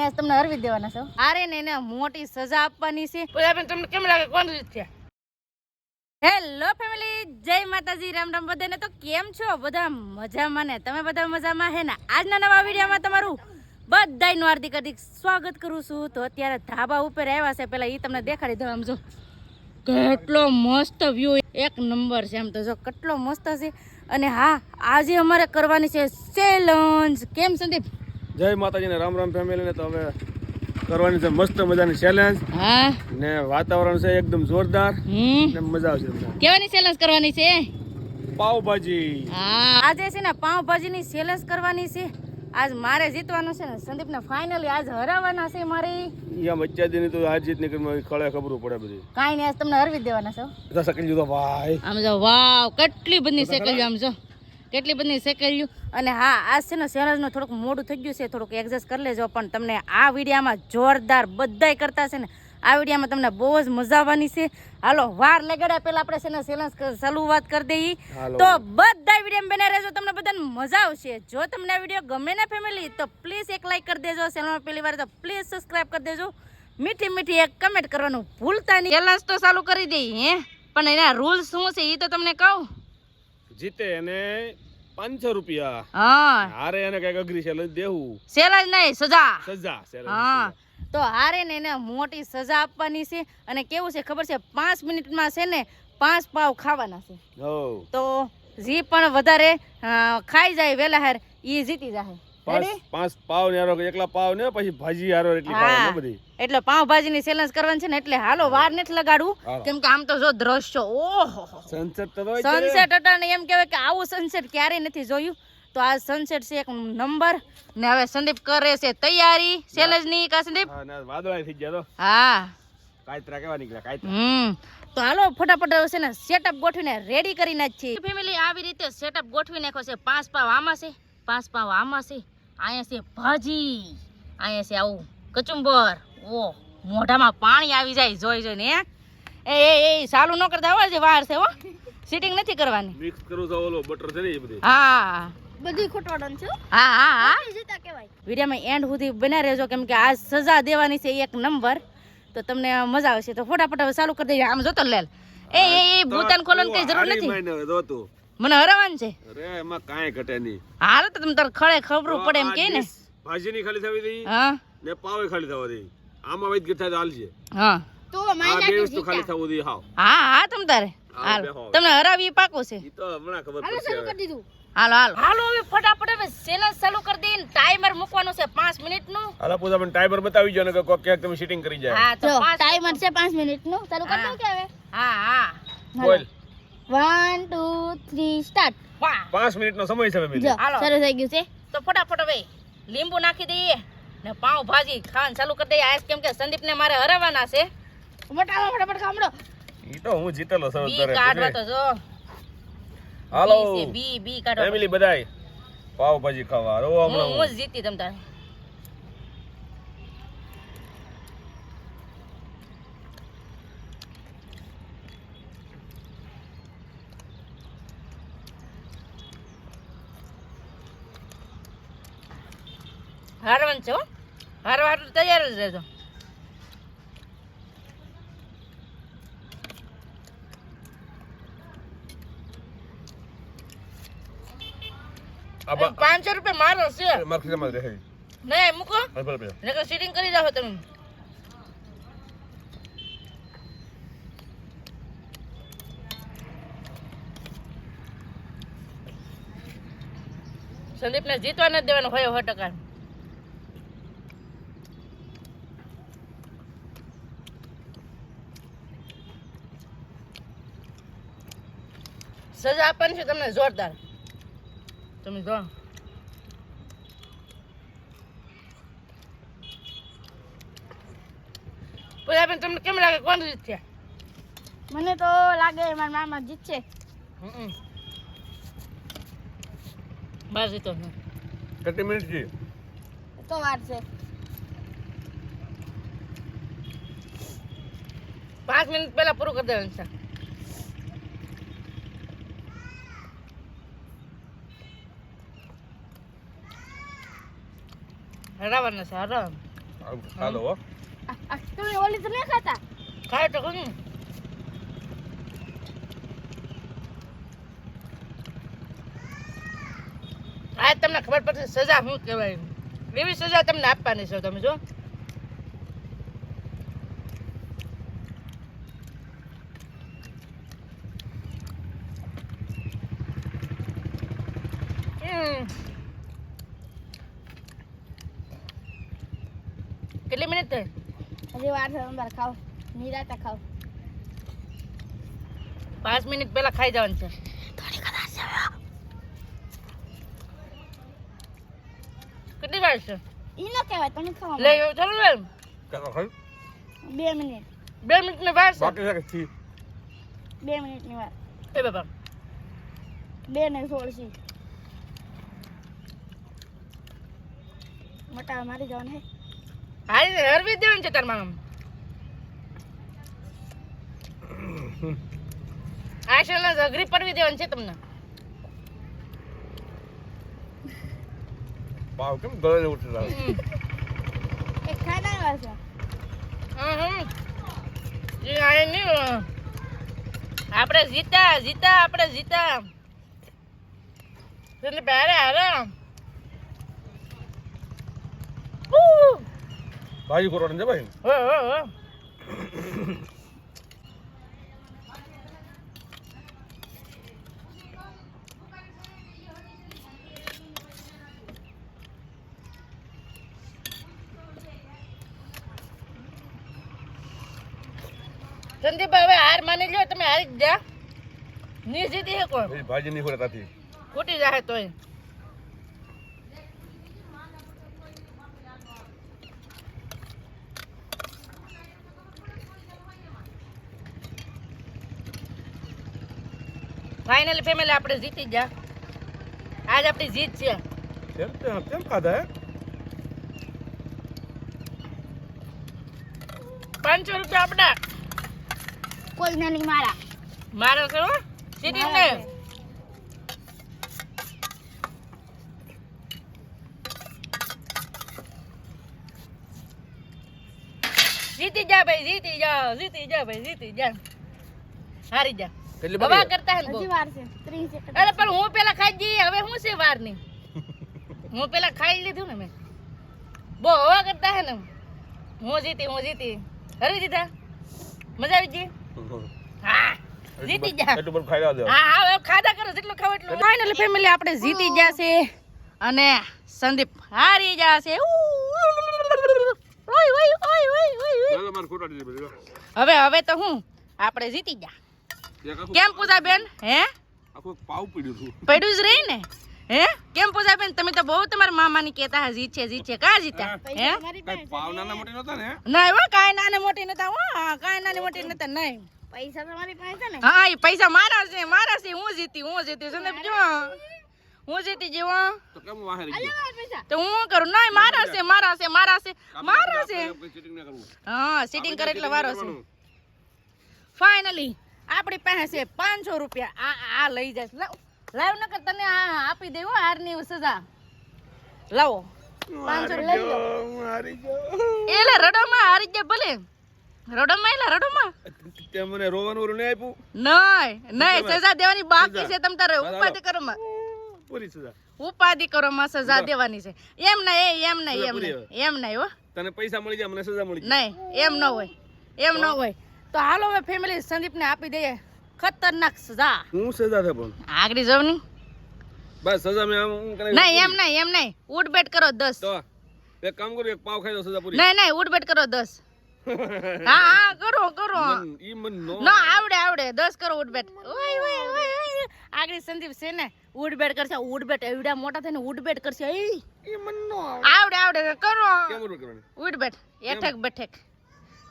આજ તમને હરવી દેવાના છો. અરે ને એને મોટી સજા આપવાની છે. તમને કેમ લાગે કોણ રીત છે? હેલો ફેમિલી જય માતાજી રામ રામ બધાને. તો કેમ છો? બધા મજામાં ને? તમે બધા મજામાં હે ને? આજના નવા વિડીયોમાં તમારું બધાનું હાર્દિક હાર્દિક સ્વાગત કરું છું. તો અત્યારે ધાબા ઉપર આવ્યા છે. પહેલાં એ તમને દેખાડી દઉં આમ જો. કેટલો મસ્ત વ્યૂ એક નંબર છે આમ તો જો કેટલો મસ્ત છે. અને હા આજે અમારે કરવાની છે ચેલેન્જ કેમ સંદીપ? જય માતાજીને રામ રામ ફેમિલીને તો હવે કરવાની છે મસ્ત મજાની ચેલેન્જ હા? ને વાતાવરણ છે એકદમ જોરદાર. હમ. ને મજા આવશે કેવાની ચેલેન્જ કરવાની છે? પાવભાજી હા. આજે છે ને પાવભાજીની ચેલેન્જ કરવાની છે. આજ મારે જીતવાનું છે ને સંદીપને ફાઇનલી આજ હરાવવાના છે મારે. આમ અત્યારની તો આજ જીતની કળે ખબરું પડે બધી. કાંઈ નહીં આજ તમને હરવી દેવાના છો. સકલી જુદો ભાઈ. આમ જો વાવ કેટલી બધી સેકલ્યું આમ જો. કેટલી બધી શેકેલ્યું અને હા આ છે ને સેલેસનું થોડુંક મોડું થઈ ગયું છે થોડુંક એડજસ્ટ કરી લેજો. પણ તમને આ વિડીયામાં જોરદાર બધાય કરતા છે ને આ વિડીયામાં તમને બહુ જ મજા આવવાની છે. હાલો વાર લગાડ્યા પહેલાં આપણે છે ને સેલન્સ શરૂઆત કરી દઈએ. તો બધા વીડિયો બને રહેજો તમને બધાને મજા આવશે. જો તમને આ વીડિયો ગમે ને ફેમિલી તો પ્લીઝ એક લાઈક કરી દેજો. ચેનલમાં પહેલી વાર તો પ્લીઝ સબસ્ક્રાઇબ કરી દેજો. મીઠી મીઠી એક કમેન્ટ કરવાનું ભૂલતા નહીં. ચેલેન્જ તો ચાલુ કરી દઈએ હે? પણ એના રૂલ્સ શું છે એ તો તમને કહું. જીતે એને પાંચસો રૂપિયા. હા. હારે એને કંઈક અઘરી ચેલેન્જ દેવું. ચેલેન્જ નહીં સજા. સજા. હા. તો હારે ને એને મોટી સજા આપવાની છે અને કેવું છે ખબર છે? પાંચ મિનિટમાં છે ને પાંચ પાવ ખાવાના છે. તો જે પણ વધારે ખાઈ જાય વેલા હાર એ જીતી જાય પાંચ? પાંચ પાવ ને હારો એકલા પાવ ને પછી ભાજી હારો એટલી ખાવાની બધી. એટલે પાવભાજીની ચેલેન્જ કરવાની છે ને એટલે હાલો વાર નથી લગાડવું. કેમ કે આમ તો જો દ્રશ્યો ઓહો સનસેટ તો સનસેટ અટાણે એમ કહેવાય કે આવું સનસેટ ક્યારેય નથી જોયું. તો આ સનસેટ છે એક નંબર ને હવે સંદીપ કરે છે તૈયારી. સેલેજની કા સંદીપ? વાદળા થઈ ગયા તો. હા. કાયતરા કેવા નીકળ્યા કાયતરા? હમ. તો હાલો ફટાફટ છે ને સેટઅપ ગોઠવીને રેડી કરી નાખીએ. ફેમિલી આવી રીતે સેટઅપ ગોઠવી નાખો છે. પાંચ પાવ આમાં છે પાંચ પાવ આમાં છે. અહીંયા છે ભાજી અહીંયા છે આવું કચુંબર. ઓ મોઢામાં પાણી આવી જાય જોઈ જોઈને હે? એ એ એ ચાલુ ન કરતા હોય વાર છે હો. સિટિંગ નથી કરવાની. મિક્સ કરું તો ઓલો બટર છે ને એ બધી. હા. બધી ખોટવાડન છે હા. હા હા જીતા કેવાય વિડીયોમાં એન્ડ સુધી બના રહેજો કેમ કે આ સજા દેવાની છે એક નંબર. તો તમને મજા આવશે. તો ફોટાફટ હવે ચાલુ કરી દેજો. આમ જોતો લેલ. એ એ એ ભૂતાન ખોલન કઈ જરૂર નથી. જો. મને હરાવાનું છે? અરે એમાં કાંઈ ઘટે નહીં. હાલ તો તમે તાર ખળે ખબર પડે એમ કે ને. ભાજી ની ખાલી થવી હતી હા. ને પાવે ખાલી થવા દે આમાં વૈદ ગઠા તો હાલશે હા. તો આ બે વસ્તુ ખાલી થવું દે હા હા હા તમ તારે. હાલ. તમને હરાવી પાકો છે. ઈ તો હમણાં ખબર પડશે કરી દીધું. હાલો હાલો. હાલો હવે ફટાફટ હવે ચેલેન્જ ચાલુ કરી દઈને ટાઈમર મૂકવાનું છે પાંચ મિનિટનું હાલો પૂજા પણ ટાઈમર બતાવી જો ને કે કોક ક્યાંક તમે સીટિંગ કરી જાય. હા તો ટાઈમર છે પાંચ મિનિટનું ચાલુ કરી દઉં કે હવે? હા હા. બોલ. વન ટુ થ્રી સ્ટાર્ટ પાંચ મિનિટ નો સમય છે. હાલો. શરૂ થઈ ગયું છે. તો ફટાફટ હવે લીંબુ નાખી દઈએ ને પાઉં ભાજી ખાવાનું ચાલુ કરી દઈએ. આજ કેમ કે સંદીપ ને મારે હરાવવાના છે. મોટા ફટાફટ સાંભળો ઈ તો હું જીતેલો સૌ બી કાઢવા તો જો. હાલો. બી બી કાઢો કાઢવા ફેમિલી બધાય પાવ ભાજી ખાવા. રો હમણાં હું જ જીતી તમ તારે. હારવાનું છે હો. હારવા તૈયાર જ રહેજો. પાંચસો રૂપિયા મારો છે. મારા ખિસ્સામાં રહે. નહીં મૂકો. હા. નકર સીટિંગ કરી જાઓ તમે. સંદીપને જીતવા નથી દેવાનો હોય સો ટકા સજા આપવાની છે તમને જોરદાર. તમે જો. પૂજા બેન તમને કેમ લાગે કોણ જીત છે મને તો લાગે મારા મામા જીતશે બાર જીતો છે. કેટલી મિનિટ છે? તો વાર છે. પાંચ મિનિટ પહેલા પૂરું કરી દેવાનું છે. હરાવવાના છે હરાવવાનું હાલો તમે ઓલી તો નહીં ખાતા? ખાય તો ખરું આ તમને ખબર પડશે સજા શું કહેવાય. એવી સજા તમને આપવાની છે તમે જો હમ. થઈ હજી વાર છે નિરાતે ખાઓ પાંચ મિનિટ પહેલા ખાઈ જવાનું છે. કેટલી વાર છે? ઈ ન કહેવાય તમે ખાઓ લઈ ચાલો ને કાકા ખાઈ બે મિનિટ. બે મિનિટની વાર બાકી છે બે વાર. એ બે ને સોળ છે મોટા મારી જવાનું હે. હારી હરવી જ દેવાનું છે તાર મામ આ છે અઘરી પડવી દેવાની છે તમને. પાવ કેમ ગળે ઉતરી રહ્યો. એક ખાઈ ના હા હમ, હમ. ઈ નહીં, આપણે જીતા જીતા આપણે જીતા. એટલે પહેરે હારે. ભાજી કરવાની છે ભાઈ. હો, હો, હો. સંદીપ હવે હાર માની લ્યો તમે હારી જ જા. ની જીતી હે કોઈ? ભાજી નહીં ખોરે તાથી ફૂટી જાય તોય. ફાઇનલી ફેમિલી આપણે જીતી જ આજ આપણી જીત છે. કેમ ખાધા પાંચસો રૂપિયા આપણા કોઈ ના નહીં મારા. મારો છે સીટી ને. જીતી જા ભાઈ જીતી જા જીતી જા ભાઈ જીતી જા. હારી જા. કેટલી બવા કરતા હે હજી વાર છે ત્રીસ સેકન્ડ અરે પણ હું પેલા ખાઈ જઈ હવે હું છે વારની હું પેલા ખાઈ લીધું ને મેં. બહુ હવા કરતા હે ને હું જીતી હું જીતી. હરી દીધા? મજા આવી ગઈ? હા જીતી જા એટલું બધું ખાઈ દો. હા હા હવે ખાધા કરો જેટલું ખાવ એટલું. ફાઇનલી ફેમિલી આપણે જીતી જશે અને સંદીપ હારી જશે ઓય ઓય ઓય ઓય ઓય. ઓય. મારે ખોટા દીધી બધી હવે હવે તો હું આપણે જીતી આખું કેમ પૂજા બેન હે? આખું પાવ પીડ્યું હતું પડ્યું જ રહી ને? હે? કેમ પૂજા બેન તમે તો બહુ તમારા મામાની કહેતા હા જીત છે જીત છે. કા જીતા? હે. પાવ નાના મોટી નતા ને? નહીં હો કાય નાની મોટી નતા હો. કાંઈ નાની મોટી નતા નહીં. પૈસા તો પાસે ને? હા એ પૈસા મારા છે મારા છે હું જીતી હું જીતી. સંદીપ જો હું જીતી જીવો તો કેમ વાહે પૈસા. તો હું કરું? નહીં મારા છે મારા છે મારા છે મારા છે. હા સીટિંગ કરે એટલે વારો છે. ફાઇનલી આપણી પાસે છે પાંચસો રૂપિયા. આ આ લઈ જાય લાવ લાવ નકર તને આ આપી દેવો હારની સજા. લાવો. પાંચસો લઈ લો ગયો. એટલે રડોમાં હારી જાય ભલે. રડોમાં એટલે રડોમાં? તે મને રોવાનું નહીં આપ્યું? નહીં નહીં સજા દેવાની બાકી છે તમ તારે ઉપાધિ કરોમાં. પૂરી સજા. ઉપાધિ કરોમાં સજા દેવાની છે. એમ ના એ એમ ના એમ ના એમ ના હો. તને પૈસા મળી જાય મને સજા મળી જાય. નહીં એમ ન હોય. એમ ન હોય. તો હાલો હવે ફેમિલી સંદીપને આપી દઈએ. ખતરનાક સજા. હું સજા છે પણ. આગળ જાવની. બસ સજા મે આમ નહીં એમ નહીં એમ નહીં. બેટ કરો 10 તો એક કામ કરો એક પાવ ખાઈ દો સજા પૂરી. નહીં નહીં બેટ કરો 10 હા હા કરો કરો. ઈ મન નો ના આવડે આવડે. દસ કરો ઉઠ બેટ ઓય ઓય ઓય. આગળ સંદીપ છે ને ઉઠ બેટ કરશે ઉડબેટ એવડા મોટા થઈને ઉઠ બેટ કરશે ઈ. મન નો આવડે આવડે કરો. કેમ ઉઠ બેટ એઠક બેઠક.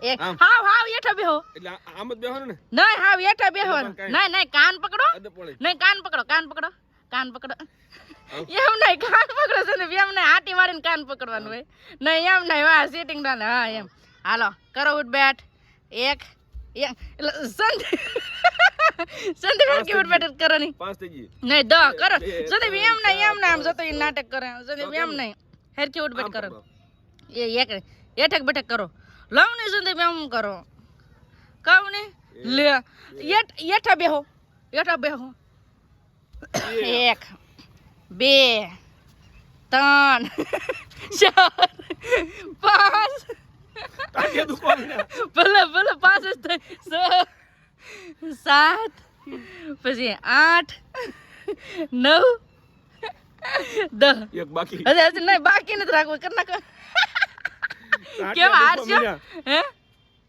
એક હાવ હાવ એઠો બેહો. એટલે આમ જ બેહવાનું ને? નહીં હાવ એઠો બેહો નહીં નહીં કાન પકડો. નહીં કાન પકડો કાન પકડો કાન પકડો. એમ નહીં કાન પકડો છે ને એમ નહીં હાટી વાળીને કાન પકડવાનું હોય. નહીં એમ નહીં હા સીટિંગ ના હા એમ. હાલો કરો ઉઠ બેઠ. એક એક એટલે સંદીપ સંદીપ કે ઉઠ બેઠ કરો નહીં પાંચ થઈ ગઈ. નહીં દ કરો. સંદીપ એમ નહીં એમ નહીં આમ જતો નાટક કરે સંદીપ એમ નહીં. હેરકી ઉઠ બેઠ કરો. એ એક એઠક બેઠક કરો. લવ ને બે એમ કરો? કહું ને? લે યઠા બેહો એઠા બેહો. એક બે ત્રણ ચાર પાંચ. ભલે ભલે પાંચ જ થાય. સાત પછી આઠ નવ દસ એક બાકી. અરે નહીં બાકી નથી રાખવું. કર નાખો. કેમ હારશો હે?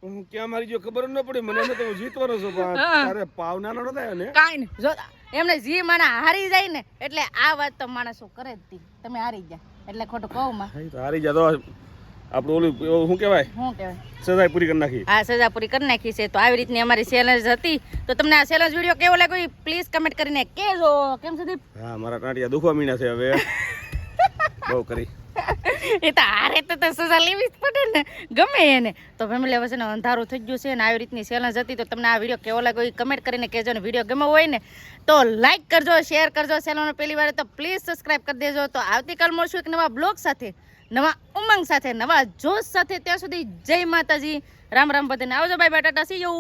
હું ક્યાં મારી જો ખબર ન પડી મને તો હું જીતવાનો છું પણ તારે પાવ નાનો ન થાય ને. કાઈ નહીં. જો એમને જી મને હારી જાય ને એટલે આ વાત તો માણસો કરે જ તી. તમે હારી ગયા. એટલે ખોટું કહું માં. હારી જા તો આપણું ઓલું શું કહેવાય? શું કહેવાય? સજા પૂરી કરી નાખી. હા સજા પૂરી કરી નાખી છે. તો આવી રીતની અમારી ચેલેન્જ હતી. તો તમને આ ચેલેન્જ વીડિયો કેવો લાગ્યો પ્લીઝ કમેન્ટ કરીને કહેજો. કેમ સુધી હા મારા ટાંટિયા દુખવા મીના છે હવે. બહુ કરી. એ તો હારે તો તો સજા લેવી જ પડે ને. ગમે એને. તો ફેમિલી હવે છે ને અંધારું થઈ ગયું છે ને આવી રીતની ચેલેન્જ હતી તો તમને આ વીડિયો કેવો લાગ્યો એ કમેન્ટ કરીને કહેજો ને. વીડિયો ગમ્યો હોય ને, તો લાઇક કરજો શેર કરજો ચેનલને પહેલી વાર તો પ્લીઝ સબસ્ક્રાઇબ કરી દેજો. તો આવતીકાલ મળશું એક નવા બ્લોગ સાથે, નવા ઉમંગ સાથે, નવા જોશ સાથે. ત્યાં સુધી જય માતાજી. રામ રામ બધાને. આવજો bye bye tata. See you